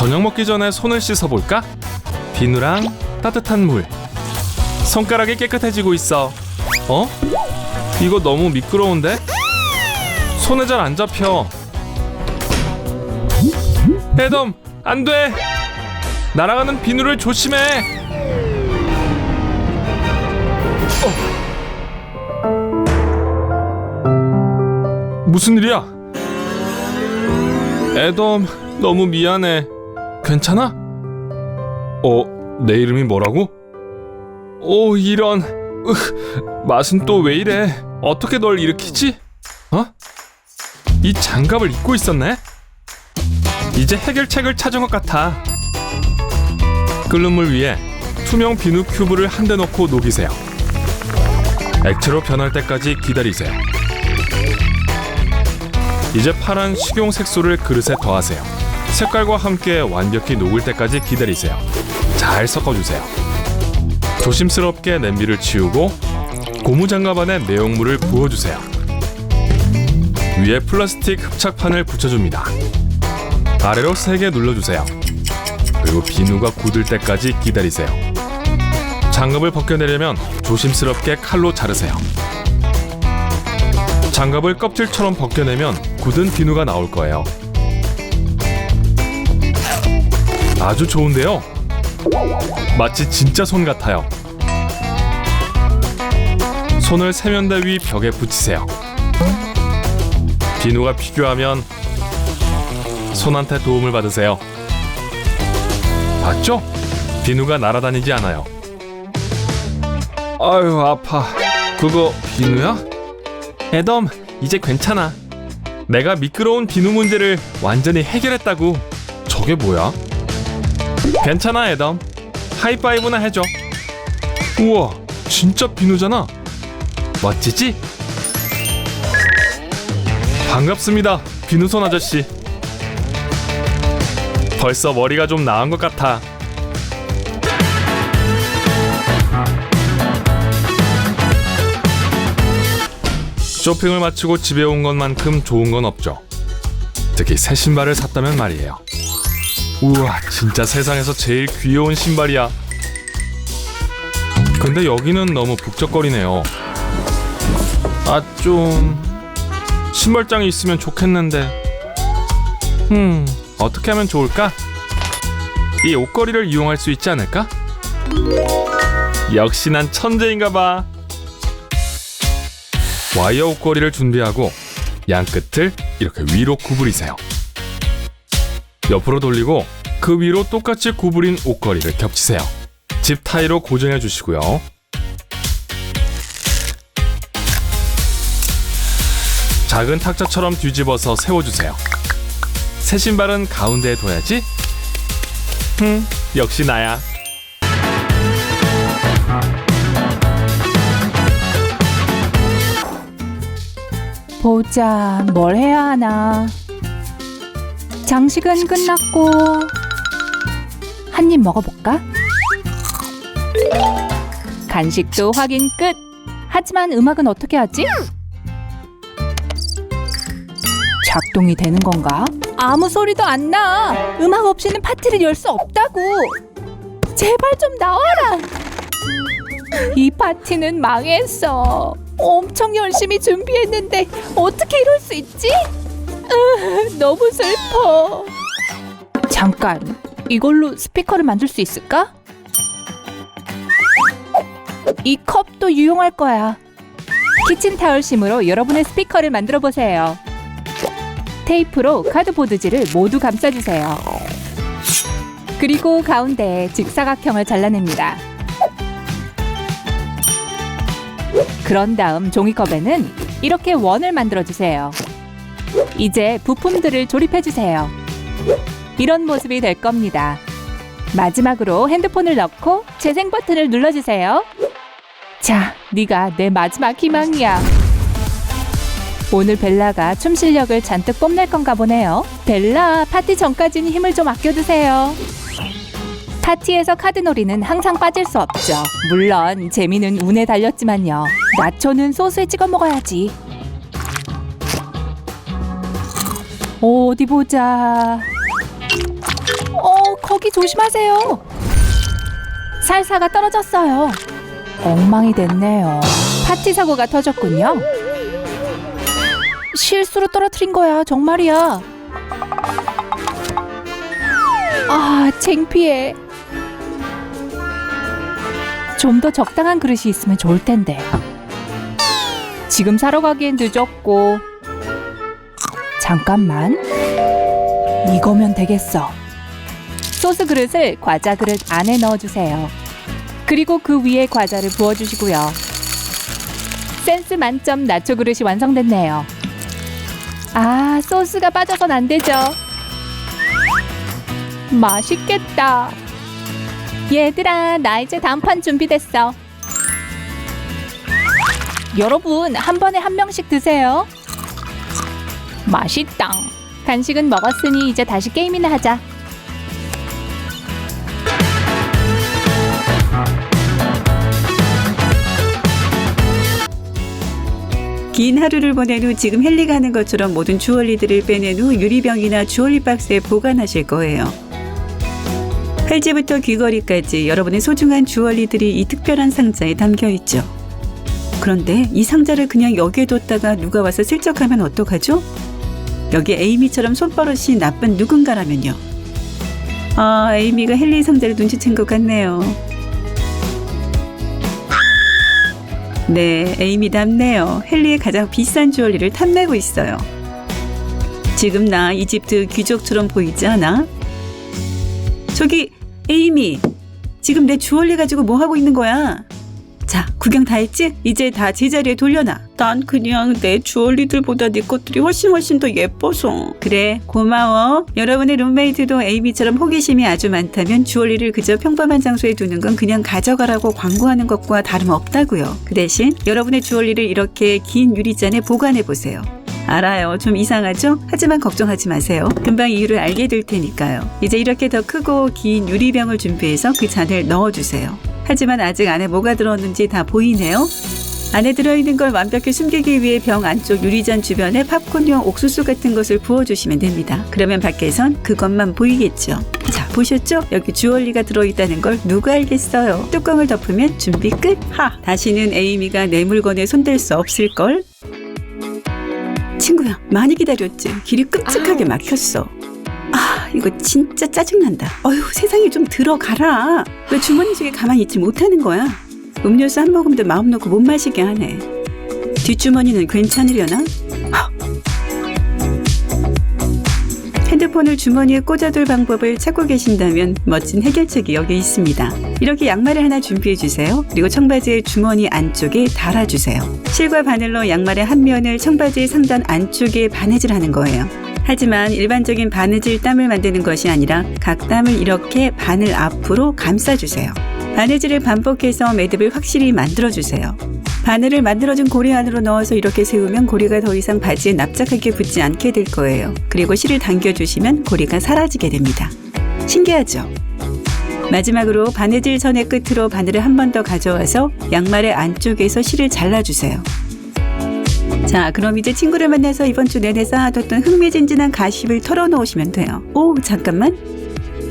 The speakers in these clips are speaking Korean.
저녁 먹기 전에 손을 씻어볼까? 비누랑 따뜻한 물. 손가락이 깨끗해지고 있어. 어? 이거 너무 미끄러운데? 손에 잘 안 잡혀. 애덤, 안 돼! 날아가는 비누를 조심해! 어. 무슨 일이야? 애덤, 너무 미안해. 괜찮아? 어, 내 이름이 뭐라고? 오, 이런. 으, 맛은 또 왜 이래? 어떻게 널 일으키지? 어? 이 장갑을 입고 있었네? 이제 해결책을 찾은 것 같아. 끓는 물 위에 투명 비누 큐브를 한 대 넣고 녹이세요. 액체로 변할 때까지 기다리세요. 이제 파란 식용 색소를 그릇에 더하세요. 색깔과 함께 완벽히 녹을 때까지 기다리세요. 잘 섞어주세요. 조심스럽게 냄비를 치우고 고무장갑 안에 내용물을 부어주세요. 위에 플라스틱 흡착판을 붙여줍니다. 아래로 세게 눌러주세요. 그리고 비누가 굳을 때까지 기다리세요. 장갑을 벗겨내려면 조심스럽게 칼로 자르세요. 장갑을 껍질처럼 벗겨내면 굳은 비누가 나올 거예요. 아주 좋은데요. 마치 진짜 손 같아요. 손을 세면대 위 벽에 붙이세요. 비누가 필요하면 손한테 도움을 받으세요. 봤죠? 비누가 날아다니지 않아요. 아유 아파. 그거 비누야? 애덤 이제 괜찮아. 내가 미끄러운 비누 문제를 완전히 해결했다고. 저게 뭐야? 괜찮아 애덤. 하이파이브나 해줘. 우와 진짜 비누잖아. 멋지지? 반갑습니다 비누손 아저씨. 벌써 머리가 좀 나은 것 같아. 쇼핑을 마치고 집에 온 것만큼 좋은 건 없죠. 특히 새 신발을 샀다면 말이에요. 우와, 진짜 세상에서 제일 귀여운 신발이야. 근데 여기는 너무 북적거리네요. 아, 좀 신발장이 있으면 좋겠는데. 음, 어떻게 하면 좋을까? 이 옷걸이를 이용할 수 있지 않을까? 역시 난 천재인가 봐. 와이어 옷걸이를 준비하고 양 끝을 이렇게 위로 구부리세요. 옆으로 돌리고 그 위로 똑같이 구부린 옷걸이를 겹치세요. 집 타이로 고정해 주시고요. 작은 탁자처럼 뒤집어서 세워주세요. 새 신발은 가운데에 둬야지. 흠, 역시 나야. 보자, 뭘 해야 하나. 장식은 끝났고, 한 입 먹어볼까? 간식도 확인 끝! 하지만 음악은 어떻게 하지? 작동이 되는 건가? 아무 소리도 안 나! 음악 없이는 파티를 열 수 없다고! 제발 좀 나와라! 이 파티는 망했어. 엄청 열심히 준비했는데 어떻게 이럴 수 있지? 으, 너무 슬퍼. 잠깐, 이걸로 스피커를 만들 수 있을까? 이 컵도 유용할 거야. 키친타올심으로 여러분의 스피커를 만들어 보세요. 테이프로 카드보드지를 모두 감싸주세요. 그리고 가운데에 직사각형을 잘라냅니다. 그런 다음 종이컵에는 이렇게 원을 만들어 주세요. 이제 부품들을 조립해 주세요. 이런 모습이 될 겁니다. 마지막으로 핸드폰을 넣고 재생 버튼을 눌러 주세요. 자, 네가 내 마지막 희망이야. 오늘 벨라가 춤 실력을 잔뜩 뽐낼 건가 보네요. 벨라, 파티 전까진 힘을 좀 아껴두세요. 파티에서 카드놀이는 항상 빠질 수 없죠. 물론 재미는 운에 달렸지만요. 나초는 소스에 찍어 먹어야지. 어디 보자. 어, 저기 조심하세요. 살사가 떨어졌어요. 엉망이 됐네요. 파티 사고가 터졌군요. 실수로 떨어뜨린 거야, 정말이야. 아, 창피해. 좀 더 적당한 그릇이 있으면 좋을 텐데. 지금 사러 가기엔 늦었고. 잠깐만. 이거면 되겠어. 소스 그릇을 과자 그릇 안에 넣어주세요. 그리고 그 위에 과자를 부어주시고요. 센스 만점 나초 그릇이 완성됐네요. 아, 소스가 빠져선 안 되죠. 맛있겠다. 얘들아, 나 이제 다음 판 준비됐어. 여러분, 한 번에 한 명씩 드세요. 맛있다. 간식은 먹었으니 이제 다시 게임이나 하자. 긴 하루를 보낸 후 지금 헨리가 하는 것처럼 모든 주얼리들을 빼낸 후 유리병이나 주얼리 박스에 보관하실 거예요. 팔찌부터 귀걸이까지 여러분의 소중한 주얼리들이 이 특별한 상자에 담겨 있죠. 그런데 이 상자를 그냥 여기에 뒀다가 누가 와서 슬쩍하면 어떡하죠? 여기 에이미처럼 손버릇이 나쁜 누군가라면요. 아, 에이미가 헨리 상자를 눈치챈 것 같네요. 네, 에이미답네요. 헨리의 가장 비싼 주얼리를 탐내고 있어요. 지금 나 이집트 귀족처럼 보이지 않아? 저기 에이미, 지금 내 주얼리 가지고 뭐 하고 있는 거야? 자, 구경 다 했지? 이제 다 제자리에 돌려놔. 난 그냥 내 주얼리들보다 네 것들이 훨씬 훨씬 더 예뻐서. 그래, 고마워. 여러분의 룸메이트도 에이미처럼 호기심이 아주 많다면 주얼리를 그저 평범한 장소에 두는 건 그냥 가져가라고 광고하는 것과 다름없다고요. 그 대신 여러분의 주얼리를 이렇게 긴 유리잔에 보관해 보세요. 알아요. 좀 이상하죠? 하지만 걱정하지 마세요. 금방 이유를 알게 될 테니까요. 이제 이렇게 더 크고 긴 유리병을 준비해서 그 잔을 넣어주세요. 하지만 아직 안에 뭐가 들었는지 다 보이네요. 안에 들어있는 걸 완벽히 숨기기 위해 병 안쪽 유리잔 주변에 팝콘용 옥수수 같은 것을 부어주시면 됩니다. 그러면 밖에선 그것만 보이겠죠. 자, 보셨죠? 여기 주얼리가 들어있다는 걸 누가 알겠어요? 뚜껑을 덮으면 준비 끝! 하! 다시는 에이미가 내 물건에 손댈 수 없을걸? 친구야, 많이 기다렸지? 길이 끔찍하게 막혔어. 아, 이거 진짜 짜증난다. 어휴, 세상에 좀 들어가라. 왜 주머니 속에 가만히 있지 못하는 거야? 음료수 한 모금도 마음 놓고 못 마시게 하네. 뒷주머니는 괜찮으려나? 헉. 핸드폰을 주머니에 꽂아둘 방법을 찾고 계신다면 멋진 해결책이 여기 있습니다. 이렇게 양말을 하나 준비해 주세요. 그리고 청바지의 주머니 안쪽에 달아주세요. 실과 바늘로 양말의 한 면을 청바지 상단 안쪽에 바느질 하는 거예요. 하지만 일반적인 바느질 땀을 만드는 것이 아니라 각 땀을 이렇게 바늘 앞으로 감싸주세요. 바느질을 반복해서 매듭을 확실히 만들어주세요. 바늘을 만들어준 고리 안으로 넣어서 이렇게 세우면 고리가 더 이상 바지에 납작하게 붙지 않게 될 거예요. 그리고 실을 당겨주시면 고리가 사라지게 됩니다. 신기하죠? 마지막으로 바느질 선의 끝으로 바늘을 한 번 더 가져와서 양말의 안쪽에서 실을 잘라주세요. 자, 그럼 이제 친구를 만나서 이번 주 내내 쌓아뒀던 흥미진진한 가십을 털어놓으시면 돼요. 오, 잠깐만.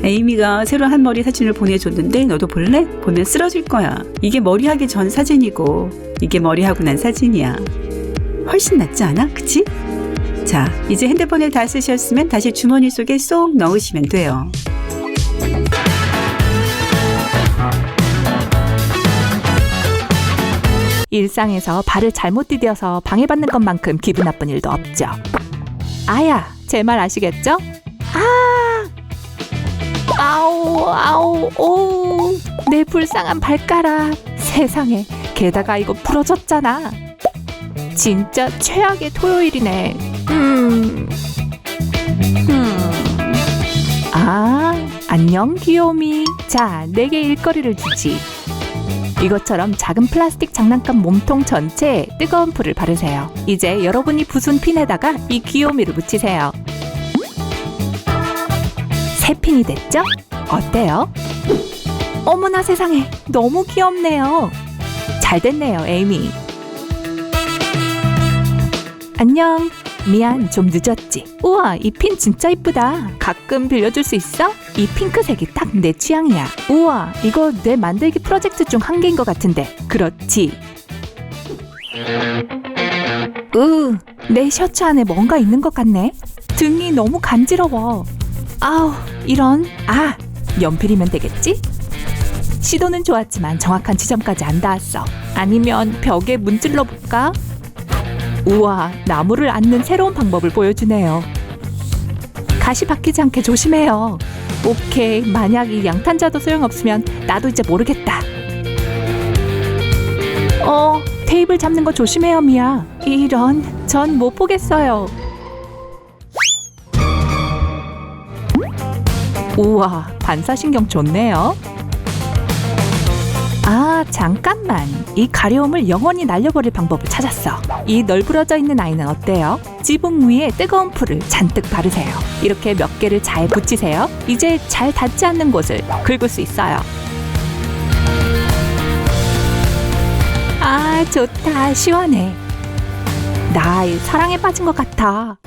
에이미가 새로 한 머리 사진을 보내줬는데 너도 볼래? 보면 쓰러질 거야. 이게 머리하기 전 사진이고 이게 머리하고 난 사진이야. 훨씬 낫지 않아? 그치? 자, 이제 핸드폰을 다 쓰셨으면 다시 주머니 속에 쏙 넣으시면 돼요. 일상에서 발을 잘못 디뎌서 방해받는 것만큼 기분 나쁜 일도 없죠. 아야, 제 말 아시겠죠? 아! 아우, 아우, 오! 내 불쌍한 발가락. 세상에, 게다가 이거 부러졌잖아. 진짜 최악의 토요일이네. 음. 음. 아, 안녕, 귀요미. 자, 내게 일거리를 주지. 이것처럼 작은 플라스틱 장난감 몸통 전체에 뜨거운 불을 바르세요. 이제 여러분이 부순 핀에다가 이 귀요미를 붙이세요. 세 핀이 됐죠? 어때요? 어머나 세상에 너무 귀엽네요. 잘 됐네요, 에이미. 안녕. 미안, 좀 늦었지. 우와, 이 핀 진짜 이쁘다. 가끔 빌려줄 수 있어? 이 핑크색이 딱 내 취향이야. 우와, 이거 내 만들기 프로젝트 중 한 개인 것 같은데. 그렇지. 으, 내 셔츠 안에 뭔가 있는 것 같네. 등이 너무 간지러워. 아우, 이런. 아, 연필이면 되겠지? 시도는 좋았지만 정확한 지점까지 안 닿았어. 아니면 벽에 문질러 볼까? 우와, 나무를 앉는 새로운 방법을 보여주네요. 가시 박히지 않게 조심해요. 오케이, 만약 이 양탄자도 소용없으면 나도 이제 모르겠다. 어, 테이블 잡는 거 조심해요, 미야. 이런, 전 못 보겠어요. 우와, 반사신경 좋네요. 아, 잠깐만. 이 가려움을 영원히 날려버릴 방법을 찾았어. 이 널브러져 있는 아이는 어때요? 지붕 위에 뜨거운 풀을 잔뜩 바르세요. 이렇게 몇 개를 잘 붙이세요. 이제 잘 닿지 않는 곳을 긁을 수 있어요. 아, 좋다. 시원해. 나이 사랑에 빠진 것 같아.